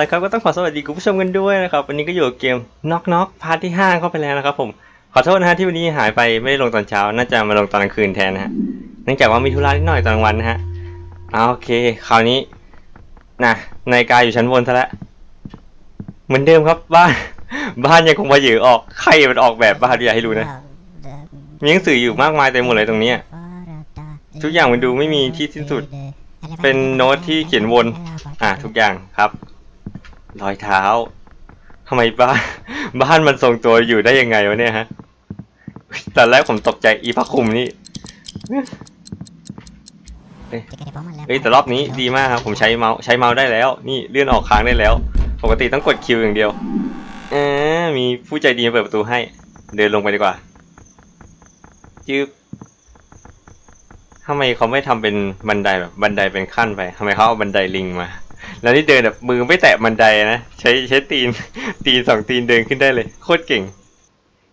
ละครับก็ต้องขอสวัสดีคุณผู้ชมกันด้วยนะครับวันนี้ก็อยู่กับเกม Knock Knock พาร์ทที่5เข้าไปแล้วนะครับผมขอโทษนะฮะที่วันนี้หายไปไม่ได้ลงตอนเช้า น่าจะมาลงตอนกลางคืนแทนนะฮะเนื่องจากว่ามีธุระนิดหน่อยตอนกลางวันนะฮะเอาโอเคคราวนี้นะนาฬิกายอยู่ชั้นบนซะแล้วเหมือนเดิมครับบ้าน บ้านยังคงมาเหยือออกใครมันออกแบบบ้านอยากให้รู้นะมีหนังสืออยู่มากมายเต็มหมดเลยตรงนี้ทุกอย่างมันดูไม่มีที่สิ้นสุด เป็นโน้ตที่เขียนวน อะทุกอย่างครับ รอยเท้าทำไมบ้านบ้านมันทรงตัวอยู่ได้ยังไงวะเนี่ยฮะตอนแรกผมตกใจอีพักคุมนี่เอ้ยแต่รอบนี้ดีมากครับผมใช้เมาส์ใช้เมาส์ได้แล้ว นี่เลื่อนออกค้างได้แล้ว ปกติต้องกดคิวอย่างเดียวเออมีผู้ใจดีมาเปิดประตูให้ เดินลงไปดีกว่าจืบทำไมเขาไม่ทำเป็นบันไดแบบบันไดเป็นขั้นไปทำไมเขาเอาบันไดลิงมา แล้วนี่เดินแบบมือไม่แตะบันไดนะใช้ใช้ตีน ตีนสองตีนเดินขึ้นได้เลย โคตรเก่ง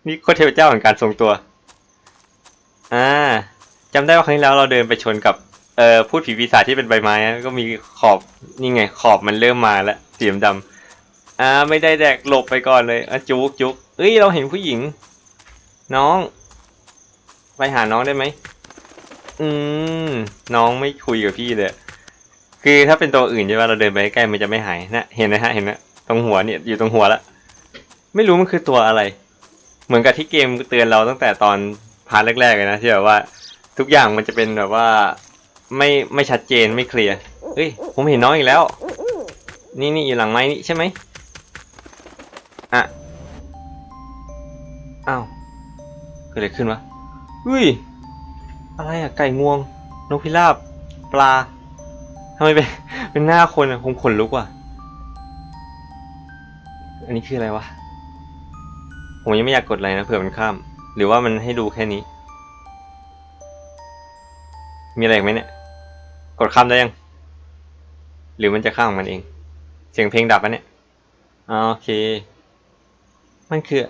นี่โคตรเทพเจ้าของการทรงตัว อ่าจำได้ว่าครั้งที่แล้วเราเดินไปชนกับเอ่อพูดผีปีศาจที่เป็นใบไม้นะก็มีขอบนี่ไง ขอบมันเริ่มมาแล้วสีดำอ่าไม่ได้แดกหลบไปก่อนเลยอะจุกจุกเอ้ยเราเห็นผู้หญิง น้อง ไปหาน้องได้ไหมอืมน้องไม่คุยกับพี่เลย คือถ้าเป็นตัวอื่นใช่ไหมเราเดินไปใกล้มันจะไม่หายนะเห็นนะฮะเห็นนะตรงหัวเนี่ยอยู่ตรงหัวละไม่รู้มันคือตัวอะไร เหมือนกับที่เกมเตือนเราตั้งแต่ตอนพาร์ทแรกๆเลยนะที่แบบว่า ทุกอย่างมันจะเป็นแบบว่าไม่ไม่ชัดเจนไม่เคลียร์เอ้ยผมเห็นน้องอีกแล้ว นี่นี่อยู่หลังไม้นี่ใช่ไหมอะอ้าวเกิดอะไรขึ้นวะอุ้ยอะไรอะไก่งวง นกพิราบ ปลา ทำไมเป็นเป็นหน้าคนอะผมขนลุกว่ะ อันนี้คืออะไรวะ ผมยังไม่อยากกดอะไรนะเผื่อมันข้าม หรือว่ามันให้ดูแค่นี้ มีอะไรอีกไหมเนี่ย กดข้ามได้ยัง หรือมันจะข้ามของมันเอง เสียงเพลงดับปะเนี่ยอ๋อโอเค มันคือ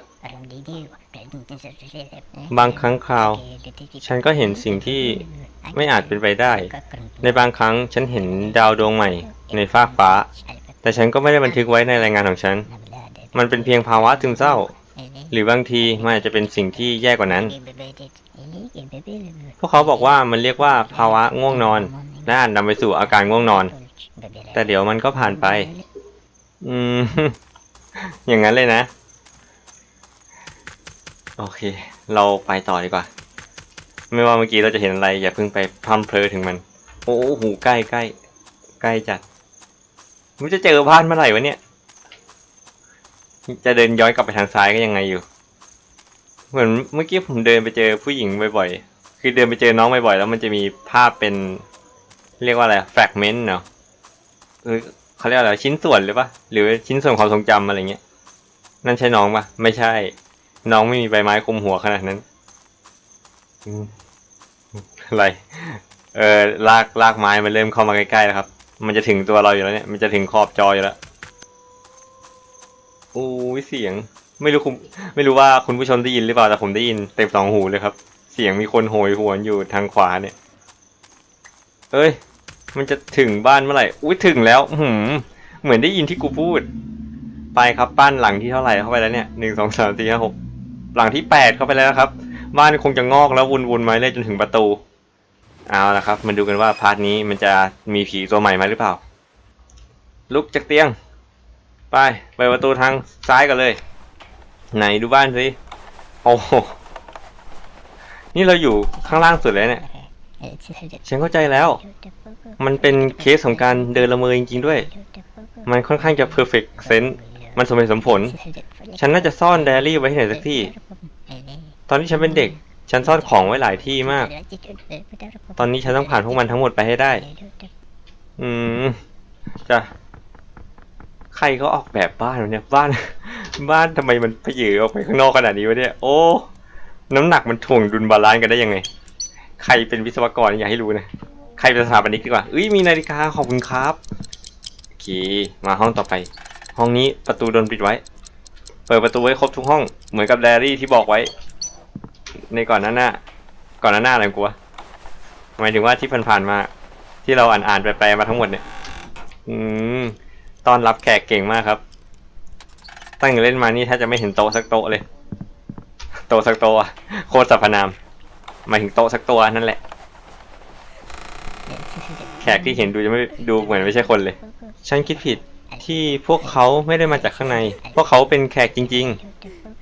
บางครั้งคราว ฉันก็เห็นสิ่งที่ไม่อาจเป็นไปได้ ในบางครั้งฉันเห็นดาวดวงใหม่ ในฟากฟ้า แต่ฉันก็ไม่ได้บันทึกไว้ในรายงานของฉัน มันเป็นเพียงภาวะซึมเศร้า หรือบางทีมันอาจจะเป็นสิ่งที่แย่กว่านั้น พวกเขาบอกว่ามันเรียกว่าภาวะง่วงนอนและอาจนำไปสู่อาการง่วงนอน แต่เดี๋ยวมันก็ผ่านไป อืม อย่างนั้นเลยนะ โอเค เราไปต่อดีกว่า ไม่ว่าเมื่อกี้เราจะเห็นอะไร อย่าเพิ่งไปพร่ำเพลอถึงมัน โอ้โหใกล้ใกล้ใกล้จัดมันจะเจอบ้านเมื่อไหร่วะเนี่ย จะเดินย้อนกลับไปทางซ้ายก็ยังไงอยู่ เหมือนเมื่อกี้ผมเดินไปเจอผู้หญิงบ่อยๆ คือเดินไปเจอน้องบ่อยๆ แล้วมันจะมีภาพเป็น เรียกว่าอะไรแฟกเมนต์เนาะเออเขาเรียกอะไรชิ้นส่วนหรือปะหรือชิ้นส่วนความทรงจำอะไรเงี้ย นั่นใช่น้องปะไม่ใช่ น้องไม่มีใบไม้คลุมหัวขนาดนั้นอะไร เออลากลากไม้มันเริ่มเข้ามาใกล้ๆแล้วครับ มันจะถึงตัวเราอยู่แล้วเนี่ย มันจะถึงขอบจออยู่แล้วโอ้ยเสียง ไม่รู้คุณไม่รู้ว่าคุณผู้ชมได้ยินหรือเปล่าแต่ผมได้ยินเต็มสองหูเลยครับ เสียงมีคนโหยหวนอยู่ทางขวาเนี่ย เอ้ย มันจะถึงบ้านเมื่อไหร่ อุ้ยถึงแล้วหืมเหมือนได้ยินที่กูพูด ไปครับบ้านหลังที่เท่าไหร่เข้าไปแล้วเนี่ยหนึ่งสองสามสี่ห้าหก หลังที่แปดเข้าไปแล้วครับ บ้านคงจะงอกแล้ววนๆมาเรื่อยจนถึงประตู เอาละครับ มาดูกันว่าพาร์ทนี้มันจะมีผีตัวใหม่มาหรือเปล่า ลุกจากเตียง ไปไปประตูทางซ้ายกันเลย ไหนดูบ้านสิ โอ้โห นี่เราอยู่ข้างล่างสุดเลยเนี่ย ฉันเข้าใจแล้ว มันเป็นเคสของการเดินละเมอจริงๆด้วย มันค่อนข้างจะ perfect sense มันสมเหตุสมผล ฉันน่าจะซ่อนไดอารี่ไว้ที่ไหนสักที่ ตอนที่ฉันเป็นเด็ก ฉันซ่อนของไว้หลายที่มาก ตอนนี้ฉันต้องผ่านพวกมันทั้งหมดไปให้ได้ อืมจ้ะใครเขาออกแบบบ้านวะเนี่ยบ้าน บ้านทำไมมันผยือออกไปข้างนอกขนาดนี้วะเนี่ย โอ้ น้ำหนักมันถ่วงดุลบาลานซ์กันได้ยังไง ใครเป็นวิศวกรอยากให้รู้นะ ใครเป็นสถาปนิกดีกว่าเอ้ยมีนาฬิกาขอบคุณครับ โอเค มาห้องต่อไป ห้องนี้ประตูโดนปิดไว้ เปิดประตูไว้ครบทุกห้อง เหมือนกับไดอารี่ที่บอกไว้ ในก่อนหน้าหน้า ก่อนหน้าหน้าอะไรกูวะหมายถึงว่าที่ผ่านๆมา ที่เราอ่านอ่านๆแปลๆมาทั้งหมดเนี่ย อืมต้อนรับแขกเก่งมากครับ ตั้งแต่เล่นมานี่ถ้าจะไม่เห็นโต๊ะสักโต๊ะเลย โต๊ะสักโต๊ะอะโคตรสรรพนามหมายถึงโต๊ะสักตัวนั่นแหละ แขกที่เห็นดูจะไม่ดูเหมือนไม่ใช่คนเลย ฉันคิดผิด ที่พวกเขาไม่ได้มาจากข้างใน พวกเขาเป็นแขกจริง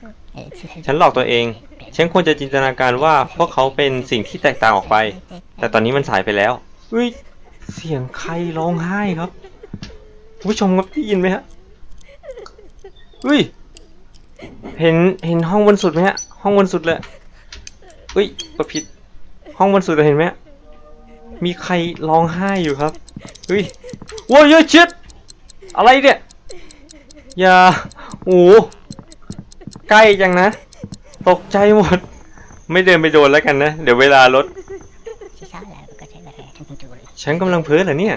ๆ ฉันหลอกตัวเอง ฉันควรจะจินตนาการว่าพวกเขาเป็นสิ่งที่แตกต่างออกไป แต่ตอนนี้มันสายไปแล้วเฮ้ยเสียงใครร้องไห้ครับคุณผู้ชมครับได้ยินไหมฮะเฮ้ยเห็นเห็นห้องบนสุดไหมฮะ ห้องบนสุดเลยเฮ้ยก็ผิด ห้องบนสุดเลยเห็นไหมมีใครร้องไห้อยู่ครับเฮ้ยโว้ยเฮ้ยชิด อะไรเนี่ย อย่าโอ้ใกล้จังนะ ตกใจหมด ไม่เดินไปโดนแล้วกันนะ เดี๋ยวเวลารถฉันกำลังเพ้อเหรอเนี่ย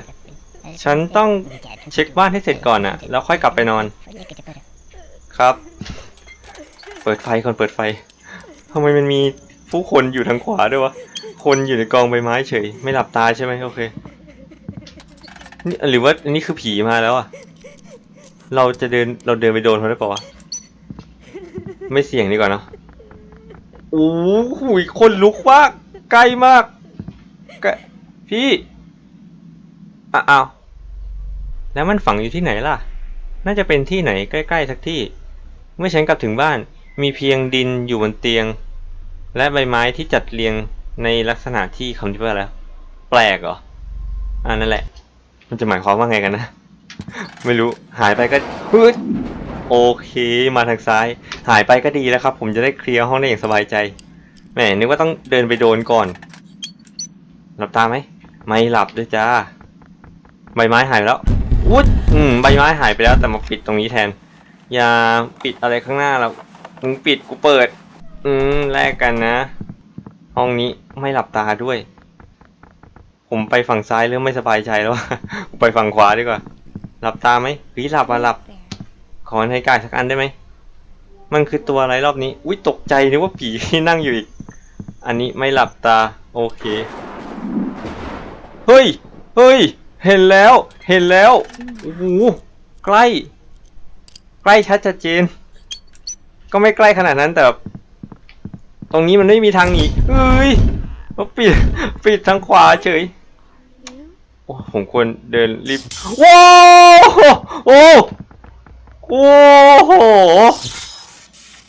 ฉันต้องเช็คบ้านให้เสร็จก่อนอะแล้วค่อยกลับไปนอน ครับ เปิดไฟก่อนเปิดไฟทำไมมันมีผู้คนอยู่ทางขวาด้วยวะ คนอยู่ในกองใบไม้เฉย ไม่หลับตาใช่ไหมโอเค นี่หรือว่าอันนี้คือผีมาแล้วอะเราจะเดินเราเดินไปโดนเขาได้ปะวะ ไม่เสี่ยงดีกว่าเนาะโอ้โหคนลุกมากใกล้มากใกล้พี่อะอ้าวแล้วมันฝังอยู่ที่ไหนล่ะ น่าจะเป็นที่ไหนใกล้ๆสักที่ เมื่อฉันกลับถึงบ้าน มีเพียงดินอยู่บนเตียง และใบไม้ที่จัดเรียงในลักษณะที่คำที่ว่าแล้ว แปลกเหรออ่านั่นแหละ มันจะหมายความว่าไงกันนะ ไม่รู้หายไปก็ฮึดโอเคมาทางซ้าย หายไปก็ดีแล้วครับ ผมจะได้เคลียร์ห้องได้อย่างสบายใจแหมนึกว่าต้องเดินไปโดนก่อน หลับตาไหมไม่หลับด้วยจ้าใบไม้หายไปแล้วอุ๊ยอืมใบไม้หายไปแล้วแต่มาปิดตรงนี้แทน อย่าปิดอะไรข้างหน้าเรามึงปิดกูเปิด อืมแลกกันนะ ห้องนี้ไม่หลับตาด้วย ผมไปฝั่งซ้ายเริ่มไม่สบายใจแล้ว ไปฝั่งขวาดีกว่า หลับตาไหมพี่หลับมาหลับ ขอให้กายสักอันได้ไหม มันคือตัวอะไรรอบนี้ อุ้ยตกใจนึกว่าผีที่นั่งอยู่อีก อันนี้ไม่หลับตา โอเค เฮ้ย เฮ้ย เห็นแล้ว เห็นแล้ว โอ้โห ใกล้ ใกล้ชัดเจน ก็ไม่ใกล้ขนาดนั้นแต่ ตรงนี้มันไม่มีทางหนีเฮ้ยปิด ปิดทางขวาเฉย อ้ผมควรเดินรีบว้าวโอ้โอ้โห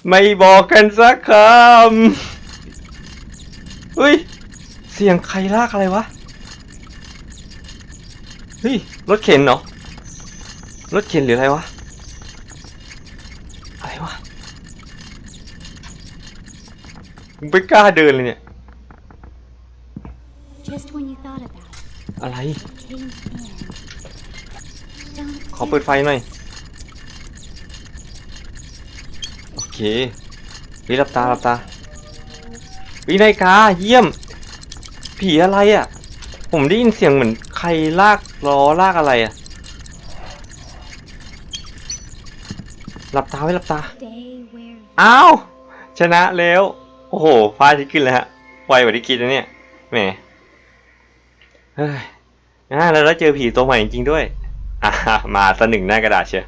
ไม่บอกกันสักคำเฮ้ย เสียงใครลากอะไรวะ เฮ้ย รถเข็นเหรอ รถเข็นหรืออะไรวะ อะไรวะมึงไม่กล้าเดินเลยเนี่ย Just when you thought about it, อะไร ขอเปิดไฟหน่อย โอเคเฮ้ยหลับตาหลับตาวินาฬิกาเยี่ยม ผีอะไรอะ ผมได้ยินเสียงเหมือนใครลากล้อลากอะไรอะหลับตาไว้หลับตา อ้าว ชนะแล้ว โอ้โหฟ้าที่ขึ้นแล้วฮะ ไวกว่าที่คิดนะเนี่ย แหม อ่าแล้วเราเจอผีตัวใหม่จริงๆด้วย อ่ามาสนึ่งหน้ากระดาษเชียว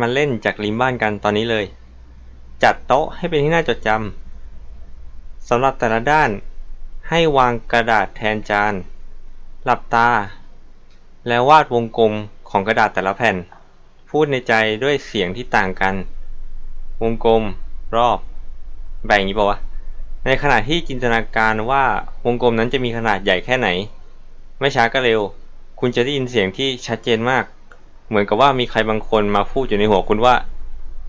มาเล่นจากริมบ้านกันตอนนี้เลย จัดโต๊ะให้เป็นที่น่าจดจำสำหรับแต่ละด้าน ให้วางกระดาษแทนจาน หลับตา แล้ววาดวงกลมของกระดาษแต่ละแผ่น พูดในใจด้วยเสียงที่ต่างกัน วงกลม รอบ แบ่งอย่างนี้ป่าวะในขณะที่จินตนาการว่าวงกลมนั้นจะมีขนาดใหญ่แค่ไหน ไม่ช้าก็เร็ว คุณจะได้ยินเสียงที่ชัดเจนมาก เหมือนกับว่ามีใครบางคนมาพูดอยู่ในหัวคุณว่า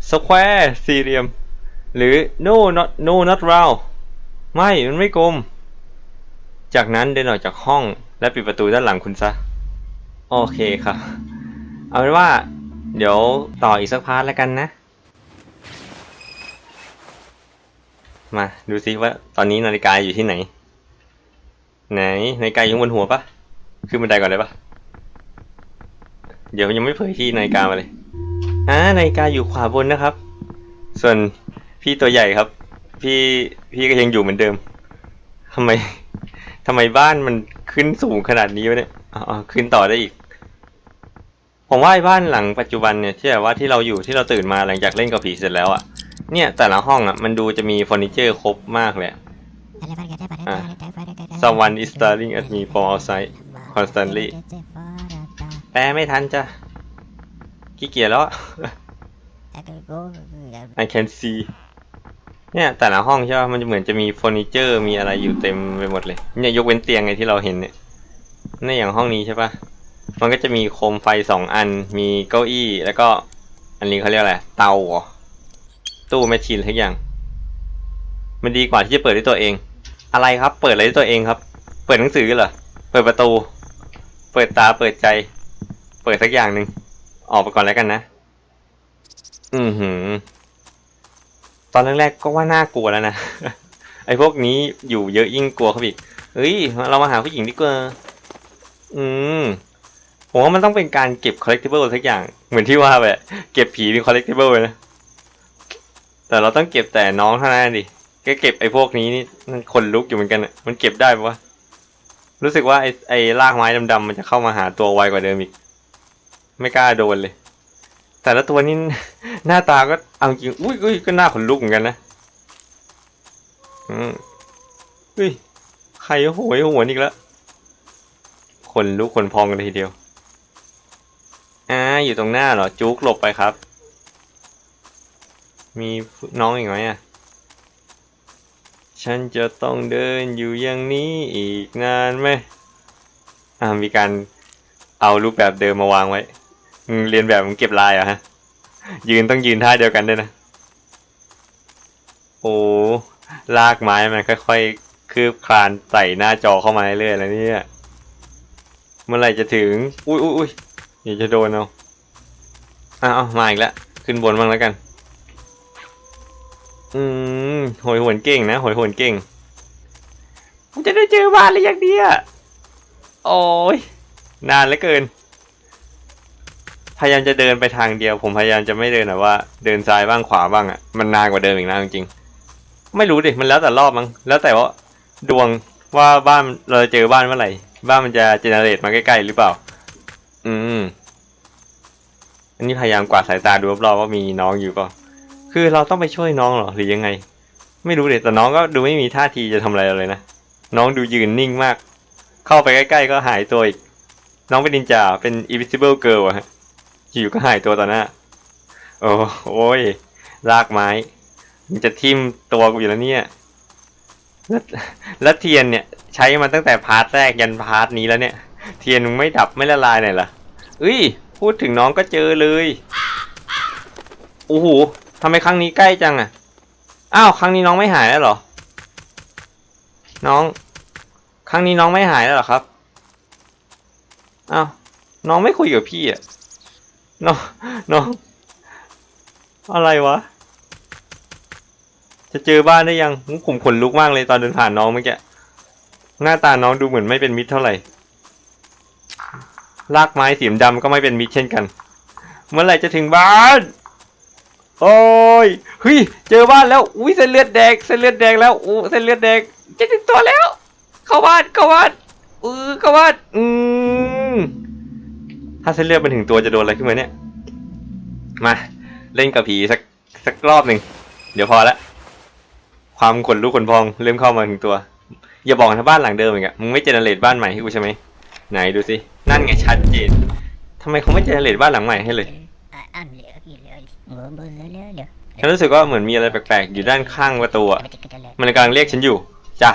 square สี่เหลี่ยม หรือ no not no not round ไม่ มันไม่กลม จากนั้นเดินออกจากห้องและปิดประตูด้านหลังคุณซะ โอเคครับ เอาเป็นว่า เดี๋ยวต่ออีกสักพาร์ทแล้วกันนะ มาดูซิว่าตอนนี้นาฬิกาอยู่ที่ไหน ไหนนาฬิกาอยู่ข้างบนหัวปะ ขึ้นบันไดก่อนเลยปะเดี๋ยวยังไม่เผยที่นาฬิกามาเลยอ่านาฬิกาอยู่ขวาบนนะครับ ส่วนพี่ตัวใหญ่ครับ พี่พี่ก็ยังอยู่เหมือนเดิมทำไมทำไมบ้านมันขึ้นสูงขนาดนี้วะเนี่ยอ๋ออ๋อขึ้นต่อได้อีก ผมว่าไอ้บ้านหลังปัจจุบันเนี่ยที่แบบว่าที่เราอยู่ที่เราตื่นมาหลังจากเล่นกับผีเสร็จแล้วอะเนี่ยแต่ละห้องอะมันดูจะมีเฟอร์นิเจอร์ครบมากเลยอะอะ Someone is staring at me from outside constantly แปลไม่ทันจ้ะขี้เกียจแล้วอะ I can see เนี่ยแต่ละห้องใช่ป่ะมันจะเหมือนจะมีเฟอร์นิเจอร์มีอะไรอยู่เต็มไปหมดเลย เนี่ยยกเว้นเตียงไงที่เราเห็นเนี่ยในอย่างห้องนี้ใช่ป่ะมันก็จะมีโคมไฟสองอัน มีเก้าอี้ แล้วก็อันนี้เขาเรียกอะไร เตาเหรอตู้แมชชีนทุกอย่าง มันดีกว่าที่จะเปิดด้วยตัวเอง อะไรครับ เปิดอะไรด้วยตัวเองครับ เปิดหนังสือเหรอ เปิดประตู เปิดตาเปิดใจ เปิดสักอย่างหนึ่งออกไปก่อนแล้วกันนะ อือหือ ตอนแรกๆก็ว่าน่ากลัวแล้วนะ ไอ้พวกนี้อยู่เยอะยิ่งกลัวเขาอีกเฮ้ย เรามาหาผู้หญิงดีกว่า อืม ผมว่ามันต้องเป็นการเก็บ collectible สักอย่าง เหมือนที่ว่าแบบเก็บผีเป็น collectible เลยนะ แต่เราต้องเก็บแต่น้องเท่านั้นดิแค่เก็บไอ้พวกนี้นี่มันคนลุกอยู่เหมือนกันอะมันเก็บได้ปะ รู้สึกว่าไอ้ไอ้รากไม้ดำๆมันจะเข้ามาหาตัวไวกว่าเดิมอีก ไม่กล้าโดนเลย แต่ละตัวนี่หน้าตาก็เอาจริงอุ้ยอุ้ยก็หน้าขนลุกเหมือนกันนะอืมอุ้ยใครโหยหวนอีกแล้วคนลุกคนพองกันทีเดียวอ่าอยู่ตรงหน้าเหรอจุกหลบไปครับ มีน้องอีกไหมอะ ฉันจะต้องเดินอยู่อย่างนี้อีกนานไหมอ่ามีการเอารูปแบบเดิมมาวางไว้เรียนแบบมึงเก็บลายเหรอะฮะ ยืนต้องยืนท่าเดียวกันด้วยนะ โอ้ลากไม้มันค่อยๆคืบคลานไต่หน้าจอเข้ามาเรื่อยๆแล้วเนี่ยเมื่อไหร่จะถึง อุ้ยอุ้ยอุ้ยอย่าจะโดนเอาอ้าวมาอีกแล้ว ขึ้นบนบ้างแล้วกัน อืมโหยหวนเก่งนะโหยหวนเก่งผมจะได้เจอบ้านหรือยังเนี่ยโอ้ยนานเหลือเกิน พยายามจะเดินไปทางเดียว ผมพยายามจะไม่เดินแบบว่า เดินซ้ายบ้างขวาบ้างอะมันนานกว่าเดิมอีกนะจริงๆไม่รู้ดิมันแล้วแต่รอบมั้งแล้วแต่ว่าดวงว่าบ้านเราจะเจอบ้านเมื่อไหร่บ้านมันจะเจเนเรตมาใกล้ๆหรือเปล่า อืมอันนี้พยายามกวาดสายตาดูรอบๆว่ามีน้องอยู่ป่า คือเราต้องไปช่วยน้องเหรอหรือยังไง ไม่รู้เด็แต่น้องก็ดูไม่มีท่าทีจะทำอะไรเราเลยนะน้องดูยืนนิ่งมาก เข้าไปใกล้ ๆ ก็หายตัวอีก น้องเป็นนินจาเป็น invisible girl อะฮะอยู่ก็หายตัวต่อหน้าโอ้โอ้ยลากไม้ มันจะทิ่มตัวกูอยู่แล้วเนี่ยแล้วเทียนเนี่ย ใช้มาตั้งแต่พาร์ทแรกยันพาร์ทนี้แล้วเนี่ย เทียนมึงไม่ดับไม่ละลายหน่อยเหรอเอ้ย พูดถึงน้องก็เจอเลย โอ้โหำไมครั้งนี้ใกล้จังอะ อ้าว ครั้งนี้น้องไม่หายแล้วเหรอ น้อง ครั้งนี้น้องไม่หายแล้วเหรอครับ อ้าว น้องไม่คุยกับพี่อะ น้อง น้อง อะไรวะ จะเจอบ้านได้ยังหูผมขนลุกมากเลยตอนเดินผ่านน้องเมื่อกี้ หน้าตาน้องดูเหมือนไม่เป็นมิตรเท่าไหร่ ลากไม้สีดำก็ไม่เป็นมิตรเช่นกัน เมื่อไหร่จะถึงบ้าน โอ้ยเฮ้ยเจอบ้านแล้วอุ้ยเส้นเลือดแดงเส้นเลือดแดงแล้วอู้เส้นเลือดแดงจะถึงตัวแล้ว เข้าบ้านเข้าบ้านอือเข้าบ้านอืมถ้าเส้นเลือดมันถึงตัวจะโดนอะไรขึ้นมาเนี่ยมาเล่นกับผีสักสักรอบหนึ่งเดี๋ยวพอละความขนลุกขนพองเริ่มเข้ามาถึงตัว อย่าบอกนะบ้านหลังเดิมอีกอะมึงไม่เจเนเรตบ้านใหม่ให้กูใช่ไหมไหนดูสินั่นไงชัดเจนทำไมเขาไม่เจเนเรตบ้านหลังใหม่ให้เลย ฉันรู้สึกว่าเหมือนมีอะไรแปลกๆอยู่ด้านข้างประตูอะมันกำลังเรียกฉันอยู่จ้ะ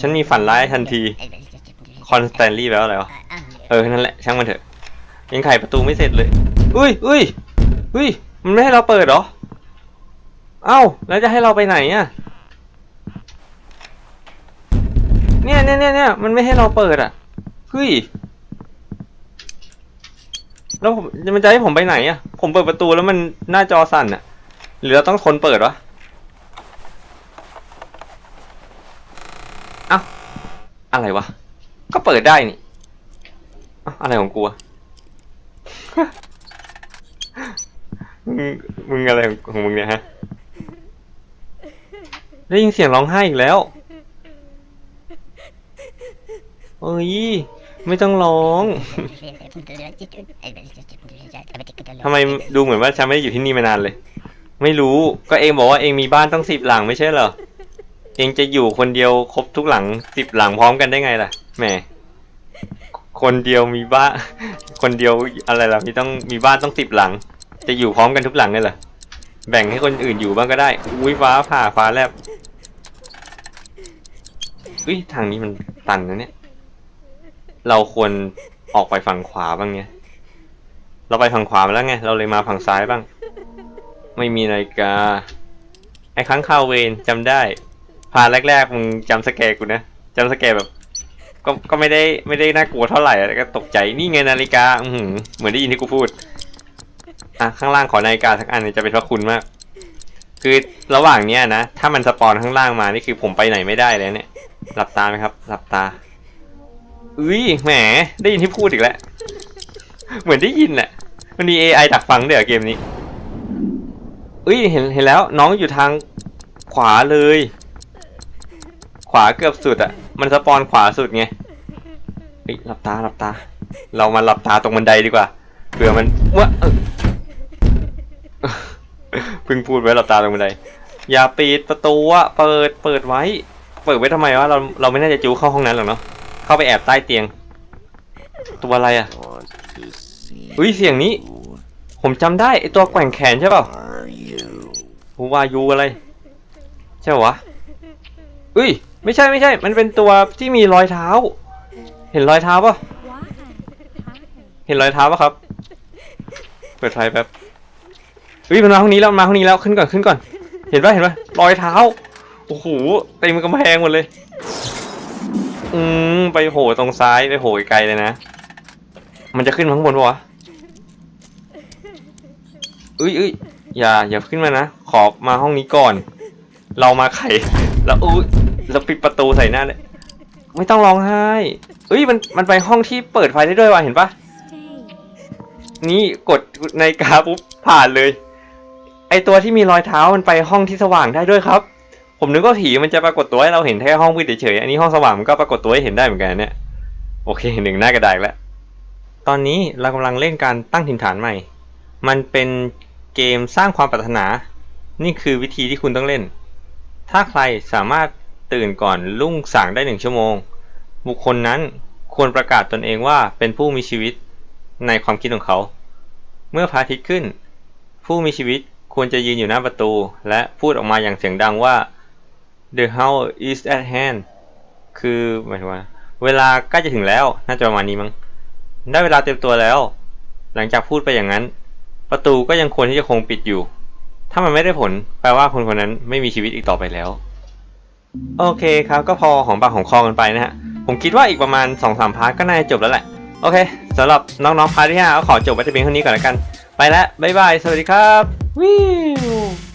ฉันมีฝันร้ายทันทีคอนสแตนลี่แปลว่าอะไรวะเออนั่นแหละช่างมันเถอะ ยังไขประตูไม่เสร็จเลย อุ้ยอุ้ยอุ้ยมันไม่ให้เราเปิดหรอเอ้าแล้วจะให้เราไปไหนอะเนี่ยเนี่ยเนี่ยเนี่ยมันไม่ให้เราเปิดอะเฮ้ย แล้วผมมันจะให้ผมไปไหนอะ ผมเปิดประตูแล้วมันหน้าจอสั่นอะ หรือเราต้องทนเปิดวะเอ้าอะไรวะ ก็เปิดได้นี่เอ้าอะไรของกูอะมึงมึงอะไรของมึงเนี่ยฮะ ได้ยินเสียงร้องไห้อีกแล้ว เอ้ย ไม่ต้องร้องทำไมดูเหมือนว่าฉันไม่ได้อยู่ที่นี่มานานเลย ไม่รู้ก็เองบอกว่าเองมีบ้านต้องสิบหลังไม่ใช่เหรอเองจะอยู่คนเดียวครบทุกหลังสิบหลังพร้อมกันได้ไงล่ะแหมคนเดียวมีบ้านคนเดียวอะไรล่ะมีต้องมีบ้านต้องสิบหลัง จะอยู่พร้อมกันทุกหลังเลยเหรอแบ่งให้คนอื่นอยู่บ้างก็ได้อุ้ยฟ้าผ่าฟ้าแลบอุ้ยทางนี้มันตันนะเนี่ย เราควรออกไปฝั่งขวาบ้างเนี่ยเราไปฝั่งขวาแล้วไง เราเลยมาฝั่งซ้ายบ้าง ไม่มีนาฬิกา ไอ้ครั้งคาวเวนจำได้ พาแรกๆมึงจำสแกกูนะจำสแกแบบ ก็ก็ไม่ได้ไม่ได้น่ากลัวเท่าไหร่แต่ก็ตกใจนี่ไงนาฬิกาอืเหมือนได้ยินที่กูพูดอะข้างล่างขอนาฬิกาสักอันจะเป็นพระคุณมาก คือระหว่างเนี้ยนะ ถ้ามันสปอนข้างล่างมานี่คือผมไปไหนไม่ได้เลยเนี่ย หลับตาไหมครับ หลับตา อุ้ยแหมได้ยินที่พูดอีกแล้ว เหมือนได้ยินแหละมันมี AI ดักฟังด้วยเหรอเกมนี้อุ้ยเห็นเห็นแล้วน้องอยู่ทางขวาเลย ขวาเกือบสุดอะมันสปอนขวาสุดไงเฮ้ยหลับตาหลับตา เรามาหลับตาตรงบันไดดีกว่าเผื่อมันวะเออเพิ่งพูดไว้หลับตาตรงบันไดอย่าปิดประตูอะเปิดเปิดไว้ เปิดไว้ทำไมวะเราเราไม่น่าจะจูเข้าห้องนั้นหรอกเนาะ เข้าไปแอบใต้เตียง ตัวอะไรอะอุ้ยเสียงนี้ ผมจำได้ไอตัวแกว่งแขนใช่เปล่าฮูวายูอะไร ใช่วะอุ้ย ไม่ใช่ไม่ใช่ มันเป็นตัวที่มีรอยเท้า เห็นรอยเท้าปะเห็นรอยเท้าปะครับ เปิดไฟแป๊บอุ้ยมันมาห้องนี้แล้วมันมาห้องนี้แล้วขึ้นก่อนขึ้นก่อน เห็นปะเห็นปะรอยเท้าโอ้โหเต็มกำแพงหมดเลย อืมไปโหตรงซ้ายไปโหไกลเลยนะ มันจะขึ้นมาข้างบนปะวะอุ้ยอุ้ยอย่าอย่าขึ้นมานะ ขอมาห้องนี้ก่อน เรามาไขแล้วอุ้ยเราปิดประตูใส่หน้าเลยไม่ต้องร้องไห้เอ้ยมันมันไปห้องที่เปิดไฟได้ด้วยว่ะเห็นปะนี่กดในกาปุ๊บผ่านเลย ไอตัวที่มีรอยเท้ามันไปห้องที่สว่างได้ด้วยครับ ผมนึกว่าผีมันจะปรากฏตัวให้เราเห็นแค่ห้องมืดเฉยๆอันนี้ห้องสว่างมันก็ปรากฏตัวให้เห็นได้เหมือนกันเนี่ย โอเคหนึ่งหน้ากระดาษแล้ว ตอนนี้เรากำลังเล่นการตั้งถิ่นฐานใหม่ มันเป็นเกมสร้างความปรารถนา นี่คือวิธีที่คุณต้องเล่น ถ้าใครสามารถตื่นก่อนรุ่งสางได้หนึ่งชั่วโมง บุคคลนั้นควรประกาศตนเองว่าเป็นผู้มีชีวิตในความคิดของเขา เมื่อพระอาทิตย์ขึ้น ผู้มีชีวิตควรจะยืนอยู่หน้าประตู และพูดออกมาอย่างเสียงดังว่า the hour is at hand คือหมายถึงว่า เวลาใกล้จะถึงแล้ว น่าจะประมาณนี้มั้ง ได้เวลาเตรียมตัวแล้ว หลังจากพูดไปอย่างนั้น ประตูก็ยังควรที่จะคงปิดอยู่ ถ้ามันไม่ได้ผล แปลว่าคนคนนั้นไม่มีชีวิตอีกต่อไปแล้ว โอเคครับ ก็พอของปากของคอกันไปนะฮะ ผมคิดว่าอีกประมาณ2-3พาร์ทก็น่าจะจบแล้วแหละ โอเคสำหรับน้องๆพาร์ทที่5ก็ขอจบไว้แต่เพียงเท่านี้ก่อนแล้วกัน ไปแล้วบ๊ายบาย สวัสดีครับ วิว